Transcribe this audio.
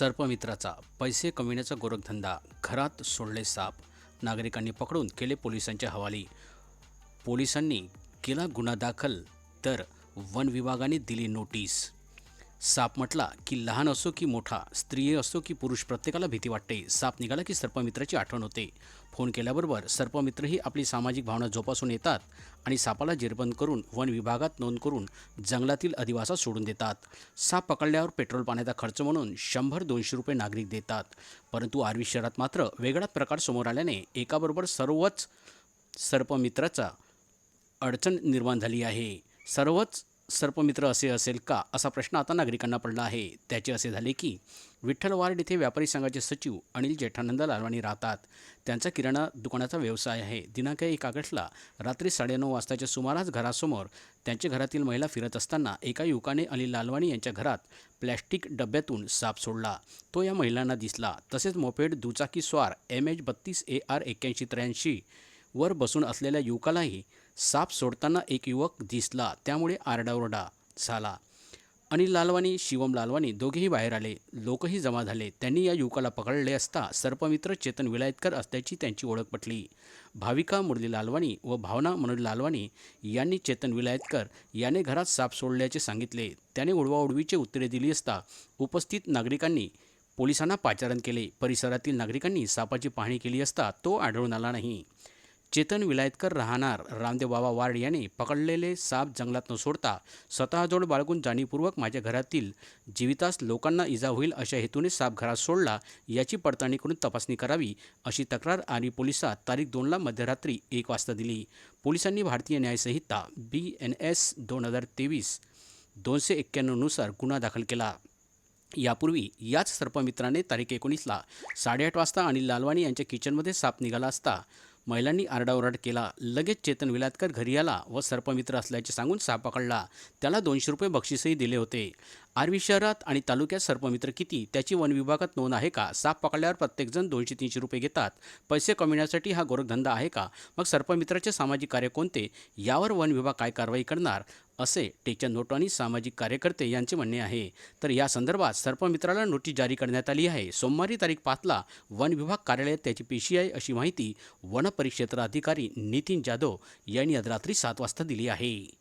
सर्पमित्राचा पैसे कमविण्याचा गोरखधंदा घरात सोडले साप नागरिकांनी पकडून केले पोलिसांच्या हवाली. पोलिसांनी केला गुन्हा दाखल तर वन विभागाने दिली नोटीस. साप म्हटला की लहान असो की मोठा स्त्री असो की पुरुष प्रत्येकाला भीती वाटते. साप निघाला की सर्पमित्राची आठवण होते. फोन केल्याबरोबर सर्पमित्रही आपली सामाजिक भावना जोपासून येतात आणि सापाला जेरबंद करून वन विभागात नोंद करून जंगलातील अधिवासात सोडून देतात. साप पकडल्यावर पेट्रोल पाण्याचा खर्च म्हणून शंभर दोनशे रुपये नागरिक देतात. परंतु आर्वी शहरात मात्र वेगळाच प्रकार समोर आल्याने एकाबरोबर सर्वच सर्पमित्राचा अडचण निर्माण झाली आहे. सर्वच सर्पमित्र असे असेल का असा प्रश्न आता नागरिकांना पडला आहे. त्याचे असे झाले की विठ्ठल वार्ड येथे व्यापारी संघाचे सचिव अनिल जेठानंद लालवाणी राहतात. त्यांचा किराणा दुकानाचा व्यवसाय आहे. दिनांक एक ऑगस्टला रात्री साडेनऊ वाजताच्या सुमारास घरासमोर त्यांच्या घरातील महिला फिरत असताना एका युवकाने अनिल लालवाणी यांच्या घरात प्लॅस्टिक डब्यातून साप सोडला. तो या महिलांना दिसला. तसेच मोपेड दुचाकी स्वार एम एच बत्तीस ए आर एक्क्याऐंशी त्र्याऐंशी वर बसून असलेल्या युवकालाही साप सोडताना एक युवक दिसला त्यामुळे आरडाओरडा झाला. अनिल लालवानी शिवम लालवानी दोघेही बाहेर आले. लोकही जमा झाले. त्यांनी या युवकाला पकडले असता सर्पमित्र चेतन विलायतकर असल्याची त्यांची ओळख पटली. भाविका मुरली लालवानी व भावना मनोज लालवानी यांनी चेतन विलायतकर याने घरात साप सोडल्याचे सांगितले. त्याने उडवाउडवीचे उत्तरे दिली असता उपस्थित नागरिकांनी पोलिसांना पाचारण केले. परिसरातील नागरिकांनी सापाची पाहणी केली असता तो आढळून आला नाही. चेतन विलायतकर राहणार. रामदेव बाबा वार्ड याने पकडलेले साप जंगलात न सोडता स्वतःजवळ बाळगून जाणीवपूर्वक माझ्या घरातील जीवितास लोकांना इजा होईल अशा हेतूने साप घरात सोडला. याची पडताळणी करून तपासणी करावी अशी तक्रार आणि पोलिसात तारीख दोनला मध्यरात्री एक वाजता दिली. पोलिसांनी भारतीय न्यायसंहिता बी एन एस दोन हजार तेवीस दोनशे एक्क्याण्णवनुसार गुन्हा दाखल केला. यापूर्वी याच सर्पमित्राने तारीख एकोणीसला साडेआठ वाजता अनिल लालवाणी यांच्या किचनमध्ये साप निघाला असता. महिलांनी आरडाओरड केला. लगेच चेतन विलातकर घरी आला व सर्पमित्र असल्याचे सांगून साप पकडला. त्याला दोनशे रुपये बक्षीसही दिले होते. आर्वी शहरात आणि तालुक्यात सर्पमित्र किती? त्याची वन विभागात नोंद आहे का? साप पकडल्यावर प्रत्येकजण दोनशे तीनशे रुपये घेतात. पैसे कमविण्यासाठी हा गोरखधंदा आहे का? मग सर्पमित्राचे सामाजिक कार्य कोणते? यावर वन विभाग काय कारवाई करणार? असे टेकचंद नोटवानी सामाजिक कार्यकर्ते यांचे म्हणणे आहे. तर या संदर्भात सर्पमित्राला नोटीस जारी करण्यात आली आहे. सोमवारी तारीख पाचला वन विभाग कार्यालयात त्याची पेशी आहे अशी माहिती वनपरिक्षेत्र अधिकारी नितीन जाधव यांनी आज रात्री सात वाजता दिली आहे.